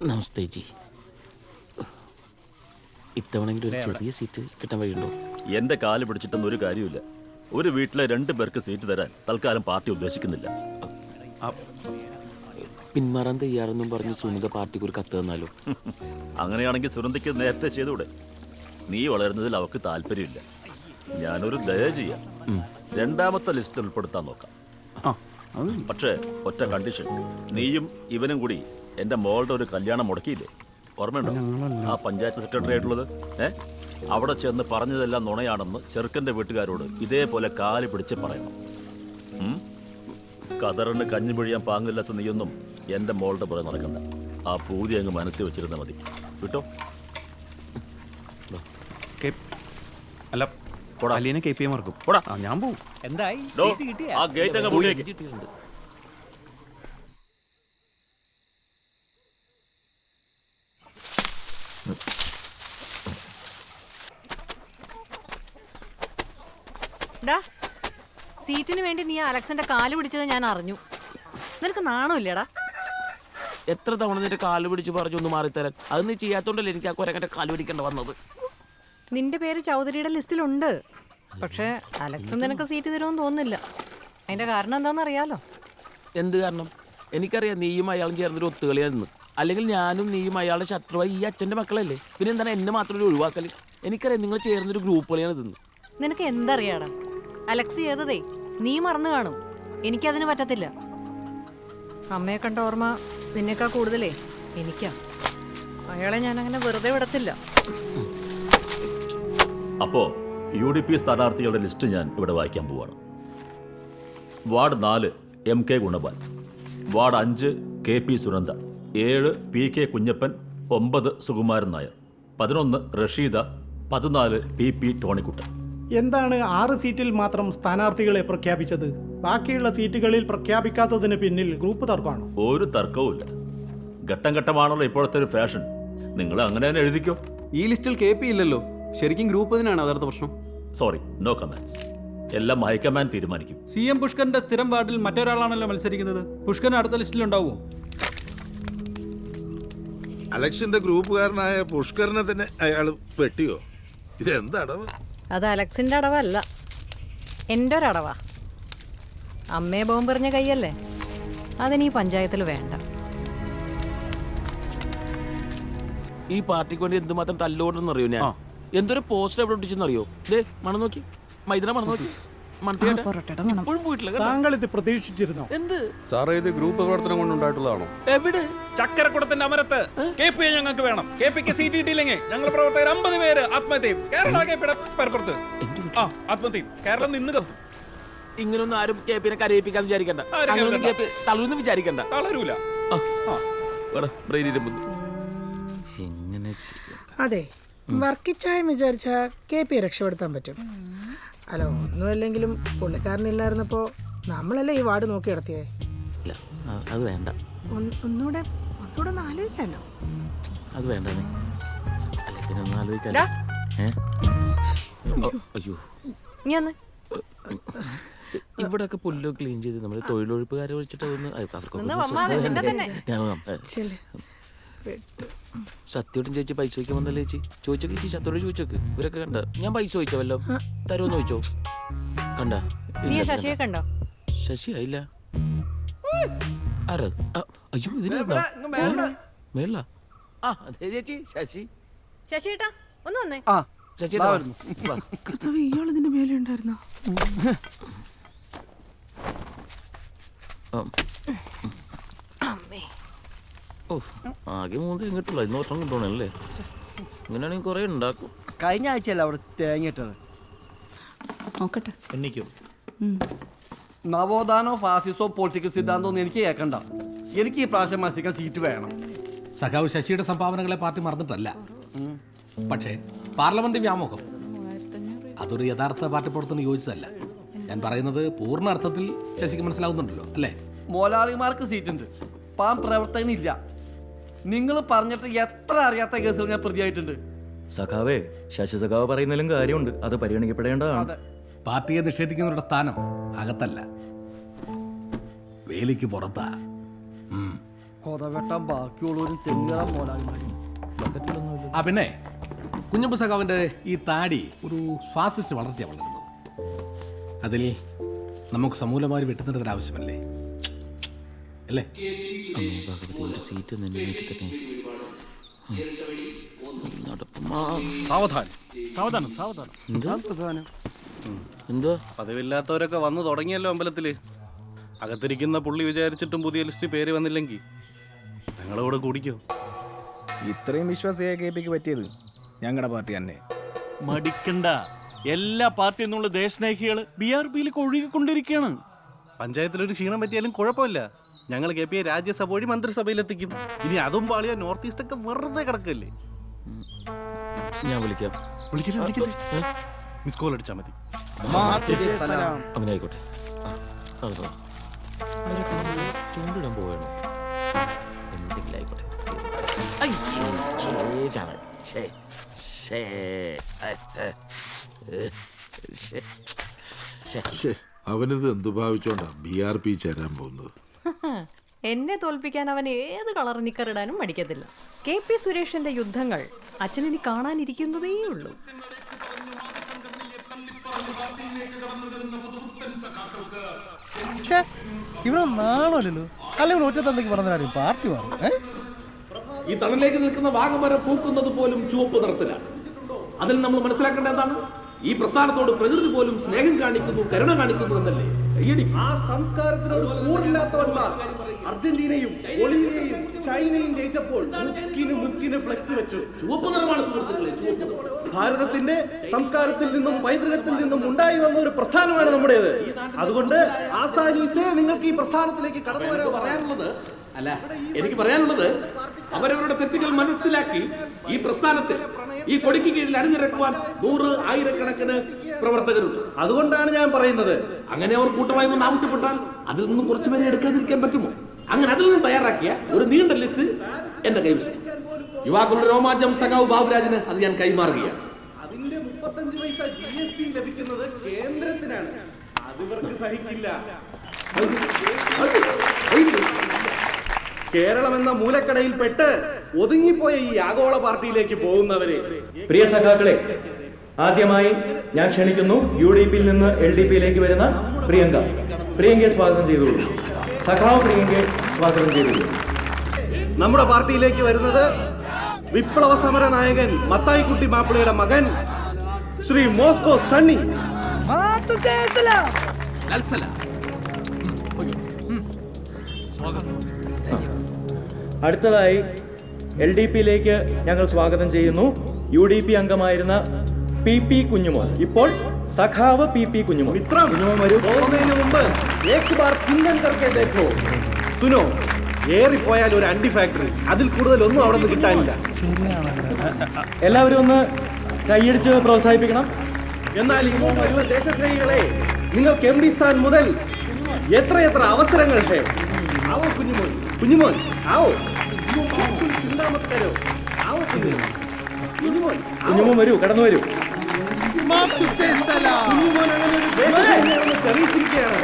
നമസ്തേ G. ഇത്തവണെങ്കിലും ഒരു ചെറിയ seat കിട്ടാൻ വഴിയുണ്ടോ? എന്റെ കാൽ പിടിച്ചിട്ടൊന്നും ഒരു കാര്യമില്ല ഒരു വീട്ടിലെ രണ്ട് പേർക്ക് സീറ്റ് തരാൻ തൽക്കാലം പാർട്ടി ഉദ്ദേശിക്കുന്നില്ല. പിന്മാറാൻ തയ്യാറെന്നും പറഞ്ഞ് സുനിത പാർട്ടിക്ക് ഒരു കത്ത് തന്നാലോ? അങ്ങനെയാണെങ്കിൽ സുരന്തിക്ക് നേരത്തെ ചെയ്തുകൂടെ? നീ വളരുന്നതിൽ അവർക്ക് താല്പര്യമില്ല. ഞാനൊരു ദയ ചെയ്യാം. രണ്ടാമത്തെ ലിസ്റ്റിൽ ഉൾപ്പെടുത്താൻ നോക്കാം. പക്ഷേ ഒറ്റ കണ്ടീഷൻ നീയും ഇവനും കൂടി എന്റെ മോളുടെ ഒരു കല്യാണം മുടക്കിയില്ലേ? ഓർമ്മയുണ്ടോ? ആ പഞ്ചായത്ത് സെക്രട്ടറി ആയിട്ടുള്ളത്? ഏ? അവിടെ ചെന്ന് പറഞ്ഞതെല്ലാം നുണയാണെന്ന് ചെറുക്കന്റെ വീട്ടുകാരോട് ഇതേപോലെ കാൽ പിടിച്ച് പറയണം? കതറിന് കഞ്ഞി പിഴിയാൻ പാങ്ങില്ലാത്ത നീയൊന്നും എന്റെ മോളുടെ പുറകെ നടക്കണ്ട. ആ പൂതി അങ്ങ് മനസ്സിൽ വെച്ചിരുന്നാൽ മതി. വിട്ടോ? കെ- അല്ല പോടാ. അലീനെ കെ പി എം മറക്കും. ഞാൻ പോകും എന്തായി? ഡോ, സീറ്റ് കിട്ടിയാ? ആ ഗേറ്റ് അങ്ങ് ഡാ സീറ്റിന് വേണ്ടി നീ അലക്സിന്റെ കാൽ പിടിച്ചത് ഞാൻ അറിഞ്ഞു. നിനക്ക് നാണമില്ലടാ. എത്ര തവണ നിന്റെ കാൽ പിടിച്ച് പറഞ്ഞു ഒന്ന് മാറിത്തരാൻ? അത് നീ ചെയ്യാത്തോണ്ടല്ലേ എനിക്ക് ആ കുരക്കന്റെ കാൽ പിടിക്കേണ്ട വന്നത്? നിന്റെ പേര് ചൗധരിയുടെ ലിസ്റ്റിലുണ്ട്. പക്ഷെ അലക്സ് നിനക്ക് സീറ്റ് തരുമെന്ന് തോന്നുന്നില്ല. അതിന്റെ കാരണം എന്താണെന്ന് അറിയാലോ? എന്ത് കാരണം? എനിക്കറിയാം നീയും അയാളും ചേർന്നൊരു ഒത്തുകളിയായിരുന്നു. അല്ലെങ്കിൽ ഞാനും നീയും അയാളുടെ ശത്രുവായി ഈ അച്ഛന്റെ മക്കളല്ലേ? പിന്നെ എന്താണ് എന്നെ മാത്രം ഒരു ഒഴിവാക്കൽ? എനിക്കറിയാം നിങ്ങൾ ചേർന്നൊരു ഗ്രൂപ്പ് കളിയാണ് ഇതെന്ന്. നിനക്ക് എന്തറിയാടാ? അലക്സ് ചെയ്തതേ നീ മറന്നു കാണും. എനിക്കതിന് പറ്റത്തില്ല. അമ്മയെ കണ്ട ഓർമ്മ നിന്നേക്കാ കൂടുതലേ? എനിക്കാ. അയാളെ ഞാൻ അങ്ങനെ വെറുതെ വിടത്തില്ല. അപ്പോ യു ഡി പി സ്ഥാനാർത്ഥികളുടെ ലിസ്റ്റ് ഞാൻ ഇവിടെ വായിക്കാൻ പോവാണ്. വാർഡ് നാല് എം കെ ഗുണപാൽ വാർഡ് അഞ്ച് കെ പി സുനന്ദ ഏഴ് പി കെ കുഞ്ഞപ്പൻ ഒമ്പത് സുകുമാരൻ നായർ പതിനൊന്ന് റഷീദ പതിനാല് പി പി ടോണിക്കുട്ടൻ. എന്താണ് ആറ് സീറ്റിൽ മാത്രം സ്ഥാനാർത്ഥികളെ പ്രഖ്യാപിച്ചത്? ബാക്കിയുള്ള സീറ്റുകളിൽ പ്രഖ്യാപിക്കാത്തതിന് പിന്നിൽ ഗ്രൂപ്പ് തർക്കമാണ്? ഒരു തർക്കവുമില്ല ഘട്ടം ഘട്ടമാണല്ലോ ഇപ്പോഴത്തെ ഒരു ഫാഷൻ. നിങ്ങൾ അങ്ങനെ തന്നെ എഴുതിക്കോ. ഈ ലിസ്റ്റിൽ കെ പി ഇല്ലല്ലോ. ശരിക്കും ഗ്രൂപ്പ് തന്നെയാണ് യഥാർത്ഥ പ്രശ്നം? സോറി നോ കമാൻസ് എല്ലാം ഹൈക്കമാൻഡ് തീരുമാനിക്കും. സി എം പുഷ്കറിന്റെ സ്ഥിരം വാർഡിൽ മറ്റൊരാളാണല്ലോ മത്സരിക്കുന്നത്. പുഷ്കൻ അടുത്ത ലിസ്റ്റിൽ ഉണ്ടാവുമോ? അലക്സിന്റെ ഗ്രൂപ്പുകാരനായ പുഷ്കറിനെ തന്നെ അയാൾ പെട്ടിയോ ഇതെന്തടവ് അത് അലക്സിന്റെ അടവല്ല. എന്റെ ഒരടവാ അമ്മയെ ബോംബെറിഞ്ഞ കൈയല്ലേ അതിന് ഈ പഞ്ചായത്തിൽ വേണ്ട. ഈ പാർട്ടിക്ക് വേണ്ടി എന്തുമാത്രം തല്ലോടെന്ന് അറിയോ ഞാൻ എന്തൊരു പോസ്റ്റർ എവിടെ ഒട്ടിച്ചെന്നറിയോ? ദേ മണം നോക്കി മൈദന മണം നോക്കി മണത്തിയായിട്ട് ഇപ്പോഴും പോയിട്ടില്ല കേട്ടോ. താങ്കൾ ഇത് പ്രതീക്ഷിച്ചിരുന്നോ? എന്ത്? സാറേ ഇത് ഗ്രൂപ്പ് പ്രവർത്തനം കൊണ്ടുണ്ടായിട്ടുള്ളതാണോ? എവിടെ? ചക്കരക്കുടത്തിന്റെ അമരത്ത്. കെ പി ഞങ്ങൾക്ക് വേണം. കെ പിക്ക് സീറ്റ് കിട്ടിയില്ലെങ്കിൽ ഞങ്ങൾ പ്രവർത്തകർ അമ്പത് പേര് ആത്മഹത്യയും. കേരള കെ പിയുടെ പരപ്പുറത്ത് ആ ആത്മഹത്യയും. കേരളം നിന്ന് കത്തും. ഇങ്ങനൊന്നും ആരും കെ പിന്നെ കരയിപ്പിക്കാൻ വിചാരിക്കണ്ട. ആരും അങ്ങനൊന്നും കെ കരയിക്കണ്ട. പി തളർന്ന് വിചാരിക്കണ്ട. തളരൂല. എങ്ങനെ ചെയ്യാം അതെ വർക്കിച്ചായം വിചാരിച്ച കെ പി രക്ഷപ്പെടുത്താൻ പറ്റും. അല്ല ഒന്നുമല്ലെങ്കിലും പുള്ളിക്കാരനില്ലായിരുന്നപ്പോ നമ്മളല്ലേ ഈ വാർഡ് നോക്കി നടത്തിയേ? ഇല്ല അത് വേണ്ട. ഒന്ന്- ഒന്നുകൂടെ ഒന്നുകൂടെ ഒന്ന് ആലോചിക്കാമല്ലോ അത് വേണ്ട പിന്നെ ഒന്ന് അയ്യോ. നീ ഒന്ന്. ഇവിടെയൊക്കെ പുല്ല് ക്ലീൻ ചെയ്ത് നമ്മൾ തൊഴിലൊഴിപ്പുകാരെ വിളിച്ചിട്ട് ഒന്ന് അവർക്കൊക്കെ സത്യോട്ടും ചേച്ചി പൈസ ചോദിക്കാൻ വന്നല്ലേ ചേച്ചി? ചോദിച്ചോക്ക് ചേച്ചി സത്യോട് ചോദിച്ചോക്ക്. ഇവരൊക്കെ കണ്ട? ഞാൻ പൈസ ചോദിച്ചോ വല്ലോ? തരുമെന്ന് ചോദിച്ചോ? കണ്ട? ശശിയെ ശശി ആയില്ല ആര്? ആ, അയ്യോ ഇതിന് മേള ആ അതെ ചേച്ചി ശശി. ശശി ഏട്ടാ ഒന്ന് വന്നേ. ആ ശശി. കർത്താവ് ഇയാൾ ഇതിന്റെ മേലെ ഉണ്ടായിരുന്നോ. ഓ ആകെ മൂന്ന് തേങ്ങ കിട്ടുള്ളൂ ഇന്ന് ഒറ്റം കിട്ടണല്ലേ അങ്ങനെയാണെങ്കിൽ കുറേ ഉണ്ടാക്കും. കഴിഞ്ഞ ആഴ്ചയല്ല അവിടെ തേങ്ങിട്ടത് നോക്കട്ടെ. എണ്ണിക്കും. നവോത്ഥാനോ ഫാസിസോ പൊളിറ്റിക്കൽ സിദ്ധാന്തോ ഒന്നും എനിക്ക് കേൾക്കണ്ട. എനിക്ക് ഈ പ്രാവശ്യം മത്സരിക്കാൻ സീറ്റ് വേണം. സഖാവ് ശശിയുടെ സംഭാവനകളെ പാർട്ടി മറന്നിട്ടല്ല. പക്ഷേ പാർലമെന്റ് വ്യാമോഹം. അതൊരു യഥാർത്ഥ പാർട്ടി പ്രവർത്തനം യോജിച്ചതല്ല. ഞാൻ പറയുന്നത് പൂർണ അർത്ഥത്തിൽ ശശിക്ക് മനസ്സിലാവുന്നുണ്ടല്ലോ അല്ലേ? മോലാളിമാർക്ക് സീറ്റ് ഉണ്ട്. പാം പ്രവർത്തകനില്ല. നിങ്ങൾ പറഞ്ഞിട്ട് എത്ര അറിയാത്ത കേസുകൾ ഞാൻ പ്രതിയായിട്ടുണ്ട്. സഖാവേ ശശി സഖാവ് പറയുന്നതിലും കാര്യമുണ്ട്. അത് പരിഗണിക്കപ്പെടേണ്ടതാണ്. പാർട്ടിയെ നിഷേധിക്കുന്നവരുടെ സ്ഥാനം അകത്തല്ല. വേലിക്ക് പുറത്താ. കൊതവെട്ടാൻ ബാക്കിയുള്ളവരും തെങ്ങുകാൻ മോലാളിമാരും. ആ പിന്നെ. കുഞ്ഞമ്പ സഖാവിന്റെ ഈ താടി ഒരു ഫാസിസ്റ്റ് വളർത്തിയാണ് വളരുന്നത് അതിൽ നമുക്ക് സമൂലമായി വെട്ടുന്നതിന്റെ ആവശ്യമല്ലേ? അല്ലേ? അമ്മേ ഭഗവതി ഒരു സീറ്റ് തന്നെ തന്നെ എന്തോ സാവധാനം. സാവധാനം സാവധാനം. എന്ത്? എന്തുവാ? പതിവില്ലാത്തവരൊക്കെ വന്നു തുടങ്ങിയല്ലോ അമ്പലത്തിൽ. അകത്തിരിക്കുന്ന പുള്ളി വിചാരിച്ചിട്ടും പുതിയ ലിസ്റ്റ് പേര് വന്നില്ലെങ്കിൽ ഞങ്ങളോട് കുടിക്കോ. ഇത്രയും വിശ്വാസിയായ കെ പിക്ക് പറ്റിയത് ഞങ്ങളുടെ പാർട്ടി തന്നെ. മടിക്കണ്ട. എല്ലാ പാർട്ടി എന്നുള്ള ദേശസ്നേഹികൾ ബി ആർ പിയിലേക്ക് ഒഴുകിക്കൊണ്ടിരിക്കുകയാണ് പഞ്ചായത്തിലൊരു ക്ഷീണം പറ്റിയാലും കുഴപ്പമില്ല. ഞങ്ങൾ കെ പിയെ രാജ്യസഭ വഴി മന്ത്രിസഭയിലെത്തിക്കും. ഇനി അതും പാളിയ നോർത്ത് ഈസ്റ്റ് ഒക്കെ വെറുതെ കിടക്കല്ലേ. ഞാൻ വിളിക്കാം. വിളിക്കില്ല വിളിക്കില്ല? മിസ് കോൾ അടിച്ചാൽ മതി. അങ്ങനെ ആ, നടന്നോ. അവരൊക്കെ നമ്മൾ ചൂണ്ടിടാൻ പോവുകയാണ് എന്തെങ്കിലും ആയിക്കോട്ടെ. അവനിത് എന്തു ഭാവിച്ചോണ്ടാ ബി ആർ പി ചേരാൻ പോകുന്നത്? എന്നെ തോൽപ്പിക്കാൻ അവൻ ഏത് കളർ നിക്കറിടാനും മടിക്കത്തില്ല. കെ പി സുരേഷിന്റെ യുദ്ധങ്ങൾ അച്ഛനിനി കാണാനിരിക്കുന്നതേ ഉള്ളൂ. ഇവിടെ നാളല്ലോ അല്ലെങ്കിൽ ഒറ്റ തന്തയ്ക്ക് പറഞ്ഞാലും പാർട്ടി മാറും ഈ തണലിലേക്ക് നിൽക്കുന്ന വാഗമരം പൂക്കുന്നത് പോലും ചുവപ്പ് നിറത്തിലാണ്. അതിൽ നമ്മൾ മനസ്സിലാക്കേണ്ട എന്താണ്? ഈ പ്രസ്ഥാനത്തോട് പ്രകൃതി പോലും സ്നേഹം കാണിക്കുന്നു കരുണ കാണിക്കുന്നു എന്നല്ലേ? ആ സംസ്കാരത്തിനോട് കൂറില്ലാത്തവന്മാർ അർജന്റീനയും ബൊളീവിയയും ചൈനയും ജയിച്ചപ്പോൾ മുക്കിന് മുക്കിന് ഫ്ലെക്സ് വെച്ചു. ചുവപ്പ് നിറമാണ് സുഹൃത്തുക്കളെ ഭാരതത്തിന്റെ സംസ്കാരത്തിൽ നിന്നും പൈതൃകത്തിൽ നിന്നും ഉണ്ടായി വന്ന ഒരു പ്രസ്ഥാനമാണ് നമ്മുടേത്. അതുകൊണ്ട് ആസാനീസേ നിങ്ങൾക്ക് ഈ പ്രസ്ഥാനത്തിലേക്ക് കടന്നു വരാൻ പറയാനുള്ളത് അല്ല എനിക്ക് പറയാനുള്ളത് അവരവരുടെ തെറ്റുകൾ മനസ്സിലാക്കി ഈ പ്രസ്ഥാനത്തിൽ ഈ കൊടിക്ക് കീഴിൽ അണിനിരക്കുവാൻ നൂറ് ആയിരക്കണക്കിന് പ്രവർത്തകരുണ്ട്. അതുകൊണ്ടാണ് ഞാൻ പറയുന്നത്. അങ്ങനെ അവർ കൂട്ടമായി ഒന്ന് ആവശ്യപ്പെട്ടാൽ അതിൽ നിന്നും കുറച്ചു പേരെ എടുക്കാതിരിക്കാൻ പറ്റുമോ? അങ്ങനെ അതിൽ നിന്ന് തയ്യാറാക്കിയ ഒരു നീണ്ട ലിസ്റ്റ് എന്റെ കൈവശം. യുവാക്കളുടെ രോമാഞ്ചം സഖാവ് ബാബുരാജിന് അത് ഞാൻ കൈമാറുകയാണ്. അതിന്റെ മുപ്പത്തഞ്ച് പൈസ ജി എസ് ടി ലഭിക്കുന്നത് കേന്ദ്രത്തിനാണ്. അത് ഇവർക്ക് സഹിക്കില്ല. കേരളം എന്ന മൂലക്കടയിൽപ്പെട്ട് ഒതുങ്ങിപ്പോയ ഈ ആഗോള പാർട്ടിയിലേക്ക് പോകുന്നവരെ പ്രിയ സഖാക്കളെ ആദ്യമായി ഞാൻ ക്ഷണിക്കുന്നു യു ഡി പിയിൽ നിന്ന് എൽ ഡി പിയിലേക്ക് വരുന്ന പ്രിയങ്ക. പ്രിയങ്കയെ സ്വാഗതം ചെയ്തു. സഖാവ് പ്രിയങ്കയെ സ്വാഗതം ചെയ്തു. നമ്മുടെ പാർട്ടിയിലേക്ക് വരുന്നത് വിപ്ലവ സമര നായകൻ മത്തായിക്കുട്ടി മാപ്പിളയുടെ മകൻ ശ്രീ മോസ്കോ സണ്ണി. ലൽസല അടുത്തതായി എൽ ഡി പിയിലേക്ക് ഞങ്ങൾ സ്വാഗതം ചെയ്യുന്നു. യു ഡി പി അംഗമായിരുന്ന പി പി കുഞ്ഞുമോൻ. ഇപ്പോൾ സഖാവ് പി പി കുഞ്ഞുമോൻ. മിത്രം കുഞ്ഞുമോൻ വരൂ. പോകുന്നതിന് മുമ്പ് ഏക് ബാർ ചിന്തൻ കർക്കെ ദേഖോ സുനോ ഏറിപ്പോയാൽ ഒരു അണ്ടി ഫാക്ടറി അതിൽ കൂടുതൽ ഒന്നും അവിടെ നിന്ന് കിട്ടാനില്ല. എല്ലാവരും ഒന്ന് കൈയടിച്ച് പ്രോത്സാഹിപ്പിക്കണം. എന്നാൽ ഇങ്ങോട്ട് വരുന്ന ദേശസ്നേഹികളെ നിങ്ങൾക്ക് എം പി സ്ഥാൻ മുതൽ എത്രയെത്ര അവസരങ്ങൾ അവസരങ്ങളുണ്ട്? ആവോ കുഞ്ഞുമോൻ. കുഞ്ഞുമോൻ ആവോ. കുഞ്ഞുമോൻ വരൂ കടന്നു വരൂ. കുഞ്ഞുമോൻ അങ്ങനെ ഒരു ദേശസ്നേഹിയാണെന്ന് തെളിയിച്ചിരിക്കുകയാണ്.